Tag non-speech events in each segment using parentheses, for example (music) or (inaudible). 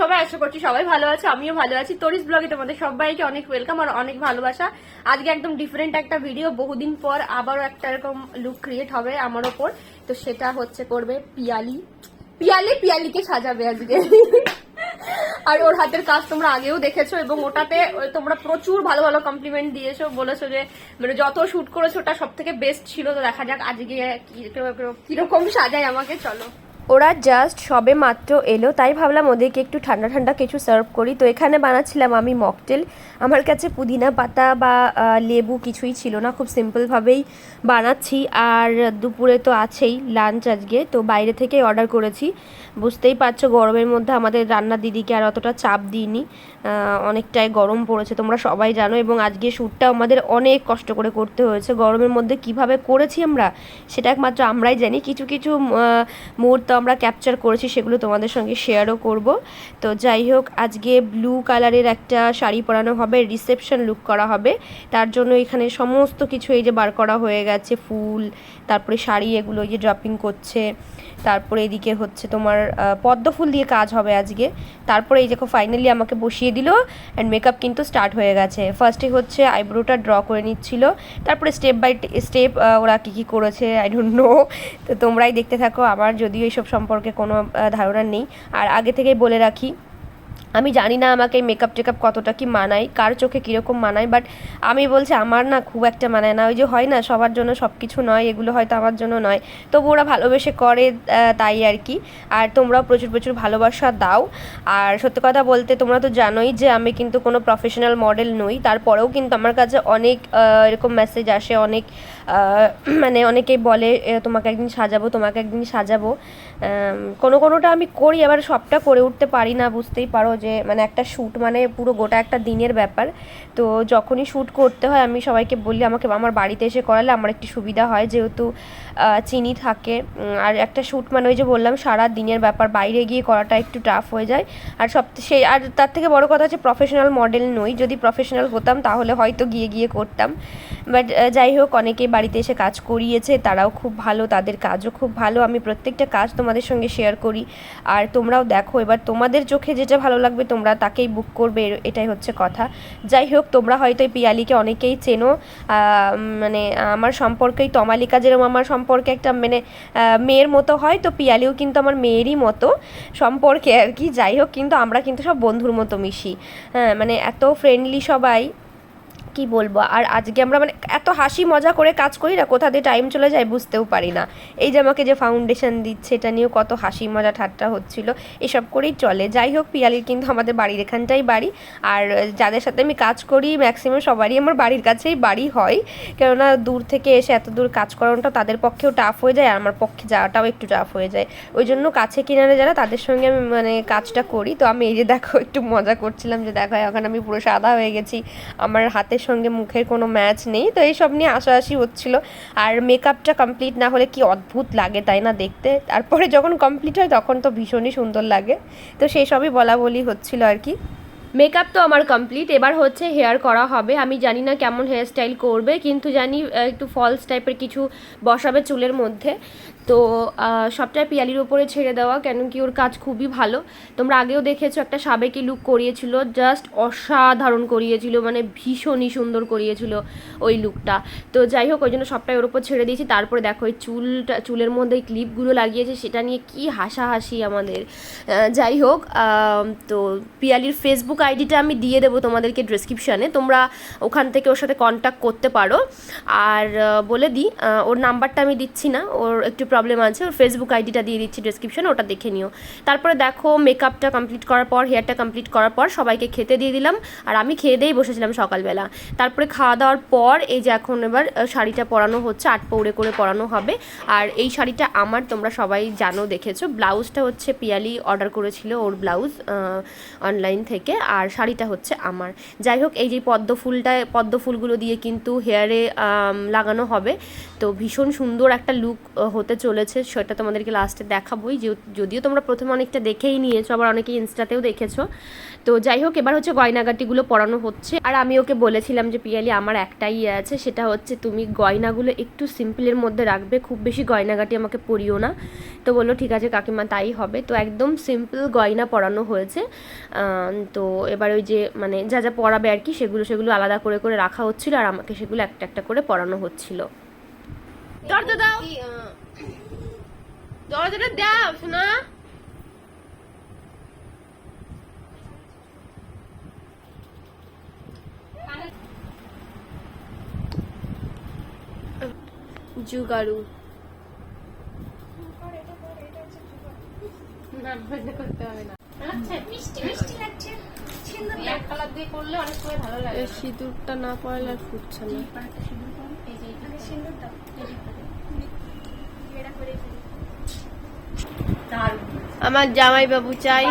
সবাই আশা করছি সবাই ভালো আছে, আমিও ভালো আছি। তরিস ব্লগে তোমাদের সবাইকে অনেক ওয়েলকাম আর অনেক ভালোবাসা। আজকে একদম ডিফারেন্ট একটা ভিডিও বহুদিন পর আবারও একটা এরকম লুক ক্রিয়েট হবে আমার ওপর। তো সেটা হচ্ছে করবে পিয়ালি। পিয়ালি, পিয়ালিকে সাজাবে আজকে। আর ওর হাতের কাজ তোমরা আগেও দেখেছ এবং ওটাতে তোমরা প্রচুর ভালো ভালো কমপ্লিমেন্ট দিয়েছ, বলেছ যে মানে যত শুট করেছ ওটা সব থেকে বেস্ট ছিল। তো দেখা যাক আজকে কীরকম সাজায় আমাকে, চলো। ওরা জাস্ট সবে মাত্র এলো, তাই ভাবলাম ওদেরকে একটু ঠান্ডা ঠান্ডা কিছু সার্ভ করি। তো এখানে বানাচ্ছিলাম আমি মকটেল আমার কাছে পুদিনা পাতা বা লেবু কিছুই ছিল না, খুব সিম্পলভাবেই বানাচ্ছি। আর দুপুরে তো আছেই লাঞ্চ আজকে, তো বাইরে থেকে অর্ডার করেছি। বুঝতেই পারছ গরমের মধ্যে আমাদের রান্নার দিদিকে আর অতটা চাপ দিইনি। অনেকটাই গরম পড়েছে, তোমরা সবাই জানো। এবং আজকে শ্যুটটা আমাদের অনেক কষ্ট করে করতে হয়েছে। গরমের মধ্যে কীভাবে করেছি আমরা, সেটা একমাত্র আমরাই জানি। কিছু কিছু মুহূর্ত আমরা ক্যাপচার করেছি সেগুলো তোমাদের সঙ্গে শেয়ারও করব। তো যাই হোক, আজকে ব্লু কালারের একটা শাড়ি পরানো হবে রিসেপশন লুক করা হবে। তার জন্য এখানে সমস্ত কিছু এই যে বার করা হয়ে গেছে, ফুল, তারপরে শাড়ি এগুলো এই যে ড্রপিং করছে। তারপরে এদিকে হচ্ছে তোমার পদ্ম ফুল দিয়ে কাজ হবে আজকে। তারপরে এই দেখো ফাইনালি আমাকে বসিয়ে দিল অ্যান্ড মেকআপ কিন্তু স্টার্ট হয়ে গেছে। ফার্স্টে হচ্ছে আইব্রোটা ড্র করে নিচ্ছিল। তারপরে স্টেপ বাই স্টেপ ওরা কী কী করেছে আই ডোন্ট নো তো তোমরাই দেখতে থাকো। আমার যদিও এইসব সম্পর্কে কোনো ধারণা নেই। আর আগে থেকেই বলে রাখি, আমি জানি না আমাকে মেকআপ টেকআপ কতটা কি মানায়, কার চোখে কীরকম মানায় বাট আমি বলছি আমার না খুব একটা মানায় না। ওই যে হয় না, সবার জন্য সব কিছু নয়, এগুলো হয়তো আমার জন্য নয়। তবু ওরা ভালোবেসে করে তাই আর কি। আর তোমরাও প্রচুর প্রচুর ভালোবাসা দাও। আর সত্যি কথা বলতে, তোমরা তো জানোই যে আমি কিন্তু কোনো প্রফেশনাল মডেল নই। তারপরেও কিন্তু আমার কাছে অনেক এরকম মেসেজ আসে, অনেক (clears throat) মানে অনেকেই বলে তোমাকে একদিন সাজাবো, তোমাকে একদিন সাজাবো। কোনো কোনোটা আমি করি আবার সবটা করে উঠতে পারি না, বুঝতেই পারো যে মানে একটা শ্যুট মানে পুরো গোটা একটা দিনের ব্যাপার। তো যখনই শ্যুট করতে হয়, আমি সবাইকে বলি, আমাকে, আমার বাড়িতে এসে করালে আমার একটি সুবিধা হয়, যেহেতু চিনি থাকে। আর একটা শ্যুট মানে ওই যে বললাম, সারা দিনের ব্যাপার, বাইরে গিয়ে করাটা একটু টাফ হয়ে যায়। আর সব, সেই, আর তার থেকে বড় কথা হচ্ছে প্রফেশনাল মডেল নই। যদি প্রফেশনাল হতাম, তাহলে হয়তো গিয়ে গিয়ে করতাম। বাট যাই হোক, অনেকেই বাড়িতে এসে কাজ করিয়েছে, তারাও খুব ভালো, তাদের কাজও খুব ভালো। আমি প্রত্যেকটা কাজ তোমাদের সঙ্গে শেয়ার করি। আর তোমরাও দেখো, এবার তোমাদের চোখে যেটা ভালো লাগবে তোমরা তাকেই বুক করবে এটাই হচ্ছে কথা। যাই হোক, তোমরা হয়তো এই পিয়ালিকে অনেকেই চেনো মানে আমার সম্পর্কেই তমালিকা যেরকম আমার সম্পর্কে একটা মানে মেয়ের মতো হয়, তো পিয়ালিও কিন্তু আমার মেয়েরই মতো সম্পর্কে আর কি। যাই হোক, কিন্তু আমরা কিন্তু সব বন্ধুর মতো মিশি। হ্যাঁ মানে এত ফ্রেন্ডলি সবাই। কি বলব? আর আজকে আমরা মানে এত হাসি মজা করে কাজ করি না, কোথা দিয়ে টাইম চলে যায় বুঝতেও পারি না। এই যে আমাকে যে ফাউন্ডেশন দিচ্ছে, এটা নিয়েও কত হাসি মজা ঠাট্টা হচ্ছিল, এসব করেই চলে। যাই হোক, পিয়ালির কিন্তু আমাদের বাড়ির এখানটাই বাড়ি। আর যাদের সাথে আমি কাজ করি ম্যাক্সিমাম সবারই আমার বাড়ির কাছেই বাড়ি হয়। কেননা দূর থেকে এসে এত দূর কাজ করানোটা তাদের পক্ষেও টাফ হয়ে যায়, আর আমার পক্ষে যাওয়াটাও একটু টাফ হয়ে যায়। ওই জন্য কাছে কিনারে যারা, তাদের সঙ্গে আমি মানে কাজটা করি। তো আমি এই যে দেখো, একটু মজা করছিলাম যে, দেখো এখন আমি পুরো সাদা হয়ে গেছি। আমার হাতের সঙ্গে মুখের কোনো ম্যাচ নেই। তো এইসব নিয়ে আশাআশি হচ্ছিল। আর মেকআপটা কমপ্লিট না হলে কি অদ্ভুত লাগে তাই না দেখতে? তারপরে যখন কমপ্লিট হয় তখন তো ভীষণই সুন্দর লাগে। তো সেই সবই বলা বলি হচ্ছিল আর কি। মেকআপ তো আমার কমপ্লিট এবার হচ্ছে হেয়ার করা হবে। আমি জানি না কেমন হেয়ার স্টাইল করবে, কিন্তু জানি একটু ফলস টাইপের কিছু বসাবে চুলের মধ্যে। তো সবটাই পিয়ালির ওপরে ছেড়ে দেওয়া, কেন কি ওর কাজ খুবই ভালো। তোমরা আগেও দেখেছ একটা সাবেকি লুক করিয়েছিল জাস্ট অসাধারণ করিয়েছিল মানে ভীষণই সুন্দর করিয়েছিল ওই লুকটা তো যাই হোক, ওই জন্য সবটাই ওর ওপর ছেড়ে দিয়েছি। তারপরে দেখো ওই চুলটা, চুলের মধ্যে এই ক্লিপগুলো লাগিয়েছে, সেটা নিয়ে কি হাসাহাসি আমাদের। যাই হোক তো পিয়ালির ফেসবুক আইডিটা আমি দিয়ে দেবো তোমাদেরকে ডিসক্রিপশানে তোমরা ওখান থেকে ওর সাথে কন্ট্যাক্ট করতে পারো। আর বলে দিই ওর নাম্বারটা আমি দিচ্ছি না, ওর একটু প্রবলেম আছে, ওর ফেসবুক আইডিটা দিয়ে দিচ্ছি ডিসক্রিপশানে ওটা দেখে নিও। তারপরে দেখো মেকআপটা কমপ্লিট করার পর হেয়ারটা কমপ্লিট করার পর, সবাইকে খেতে দিয়ে দিলাম। আর আমি খেয়ে দিয়েই বসেছিলাম সকালবেলা। তারপরে খাওয়া দাওয়ার পর, এই যে এখন এবার শাড়িটা পরানো হচ্ছে, আট পৌড়ে করে পরানো হবে। আর এই শাড়িটা আমার, তোমরা সবাই জানো, দেখেছ। ব্লাউজটা হচ্ছে পিয়ালি অর্ডার করেছিল ওর ব্লাউজ অনলাইন থেকে। আর শাড়িটা হচ্ছে আমার। যাই হোক, এই যে পদ্ম ফুলটা, পদ্ম ফুলগুলো দিয়ে কিন্তু হেয়ারে লাগানো হবে। তো ভীষণ সুন্দর একটা লুক হতে চলেছে সেটা তোমাদেরকে লাস্টে দেখাবোই। যে- যদিও তোমরা প্রথমে অনেকটা দেখেই নিয়েছো আবার অনেকেই ইনস্টাতেও দেখেছ। তো যাই হোক এবার হচ্ছে গয়নাগাটিগুলো পরানো হচ্ছে। আর আমি ওকে বলেছিলাম যে পিয়ালি আমার একটাই ইয়ে আছে সেটা হচ্ছে তুমি গয়নাগুলো একটু সিম্পলের মধ্যে রাখবে খুব বেশি গয়নাগাটি আমাকে পরিও না। তো বলল ঠিক আছে কাকিমা তাই হবে। তো একদম সিম্পল গয়না পরানো হয়েছে। তো এবার ওই যে মানে যা যা পরাবে আর কি সেগুলো সেগুলো আলাদা করে করে রাখা হচ্ছিল আর আমাকে সেগুলো একটা একটা করে পরানো হচ্ছিল। দাও। দরজাটা দাও শোনা? জুগাড়ু। না ভয় করতে হবে না। আচ্ছা মিষ্টি মিষ্টি লাগছে। কালার দিয়ে করলে অনেক সময় ভালো লাগে। সিঁদুরটা না পড়লে আর ফুটছে না। আমার জামাই বাবু চাই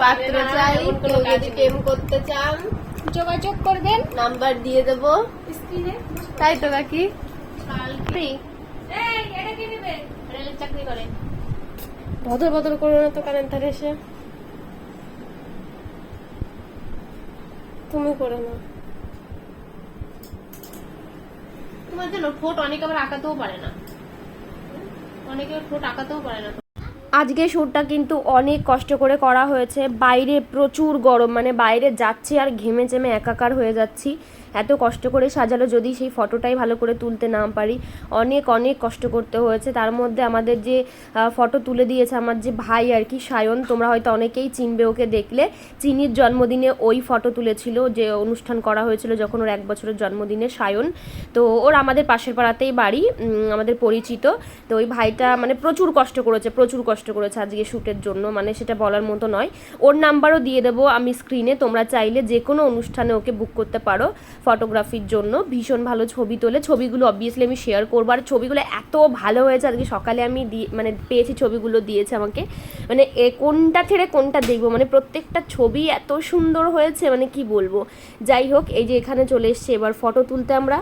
পাত্র চাই কেউ যদি প্রেম করতে চান যোগাযোগ করবেন। নাম্বার দিয়ে দেব। স্ক্রিনে তাই তো কাকি চাকরি করে। বদল বদল করো না তো কারেন্ট ধারে এসে। তুমি করে না। তোমার জন্য ঠোঁট অনেক আবার আঁকাতেও পারে না। আজকে শ্যুটটা কিন্তু অনেক কষ্ট করে করা হয়েছে। বাইরে প্রচুর গরম মানে বাইরে যাচ্ছি আর ঘেমে চেমে একাকার হয়ে যাচ্ছি। এত কষ্ট করে সাজালো যদি সেই ফটোটাই ভালো করে তুলতে না পারি। অনেক অনেক কষ্ট করতে হয়েছে। তার মধ্যে আমাদের যে ফটো তুলে দিয়েছে আমার যে ভাই আর কি, সায়ন, তোমরা হয়তো অনেকেই চিনবে ওকে দেখলে। চিনির জন্মদিনে ওই ফটো তুলেছিল, যে অনুষ্ঠান করা হয়েছিল যখন ওর এক বছরের জন্মদিনে সায়ন। তো ওর আমাদের পাশের পাড়াতেই বাড়ি আমাদের পরিচিত। তো ওই ভাইটা মানে প্রচুর কষ্ট করেছে, প্রচুর কষ্ট করেছে আজকে শ্যুটের জন্য। মানে সেটা বলার মতো নয়। ওর নাম্বারও দিয়ে দেবো আমি স্ক্রিনে তোমরা চাইলে যে কোনো অনুষ্ঠানে ওকে বুক করতে পারো। ফটোগ্রাফির জন্য ভীষণ ভালো ছবি তোলে। ছবিগুলো অবভিয়াসলি আমি শেয়ার করব। আর ছবিগুলো এত ভালো হয়েছে, আজকে সকালে আমি দিয়ে মানে পেয়েছি ছবিগুলো, দিয়েছে আমাকে। মানে এ কোনটা ছেড়ে কোনটা দেখব? মানে প্রত্যেকটা ছবি এত সুন্দর হয়েছে মানে কি বলব? যাই হোক, এই যে এখানে চলে এসছে, এবার ফটো তুলতে আমরা।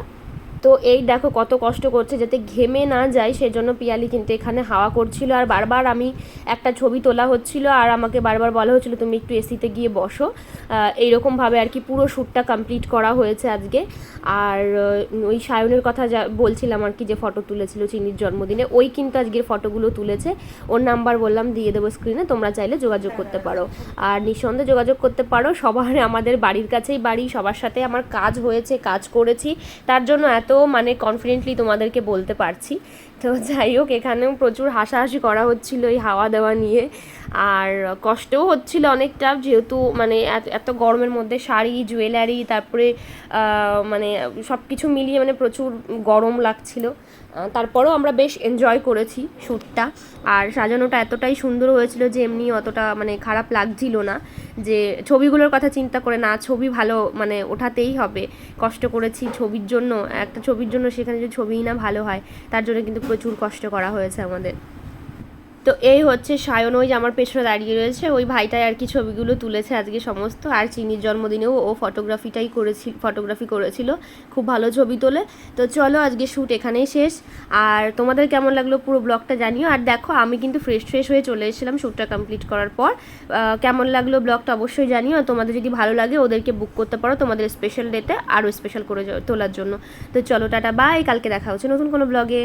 তো এই দেখো কত কষ্ট করছে, যাতে ঘেমে না যায়, সেজন্য পিয়ালি কিন্তু এখানে হাওয়া করছিল। আর বারবার আমি একটা ছবি তোলা হচ্ছিল, আর আমাকে বারবার বলা হচ্ছিল, তুমি একটু এসিতে গিয়ে বসো। এইরকমভাবে আর কি পুরো শ্যুটটা কমপ্লিট করা হয়েছে আজকে। আর ওই সায়নের কথা যা বলছিলাম আর কি, যে ফটো তুলেছিল চিনির জন্মদিনে, ওই কিন্তু আজকের ফটোগুলো তুলেছে। ওর নাম্বার বললাম, দিয়ে দেবো স্ক্রিনে তোমরা চাইলে যোগাযোগ করতে পারো। আর নিঃসন্দেহে যোগাযোগ করতে পারো, সবার আমাদের বাড়ির কাছেই বাড়ি, সবার সাথে আমার কাজ হয়েছে, কাজ করেছি। তার জন্য এত মানে কনফিডেন্টলি তোমাদেরকে বলতে পারছি। তো যাই হোক, এখানেও প্রচুর হাসাহাসি করা হচ্ছিল এই হাওয়া দেওয়া নিয়ে। আর কষ্টও হচ্ছিল অনেকটা, যেহেতু মানে এত- গরমের মধ্যে শাড়ি, জুয়েলারি, তারপরে মানে সব কিছু মিলিয়ে মানে প্রচুর গরম লাগছিল। তারপরেও আমরা বেশ এনজয় করেছি শ্যুটটা। আর সাজানোটা এতটাই সুন্দর হয়েছিল যে এমনি অতটা মানে খারাপ লাগছিল না, যে ছবিগুলোর কথা চিন্তা করে না, ছবি ভালো মানে ওঠাতেই হবে। কষ্ট করেছি ছবির জন্য, একটা ছবির জন্য সেখানে যদি ছবিই না ভালো হয়, তার জন্য কিন্তু প্রচুর কষ্ট করা হয়েছে আমাদের। তো এই হচ্ছে সায়ন, ওই যে আমার পেছনে দাঁড়িয়ে রয়েছে, ওই ভাইটাই আর কি ছবিগুলো তুলেছে আজকে সমস্ত, আর চিনির জন্মদিনেও ও ফটোগ্রাফিটাই করেছি ফটোগ্রাফি করেছিল, খুব ভালো ছবি তোলে। তো চলো আজকে শ্যুট এখানেই শেষ, আর তোমাদের কেমন লাগল পুরো ব্লগটা জানিও, আর দেখো আমি কিন্তু ফ্রেশ ফ্রেশ হয়ে চলে এসেছিলাম শ্যুটটা কমপ্লিট করার পর। কেমন লাগল ব্লগটা অবশ্যই জানিও, আর তোমাদের যদি ভালো লাগে ওদেরকে বুক করতে পারো তোমাদের স্পেশাল ডেতে আরও স্পেশাল করে তোলার জন্য। তো চলো টাটা বাই কালকে দেখা হচ্ছে নতুন কোনো ব্লগে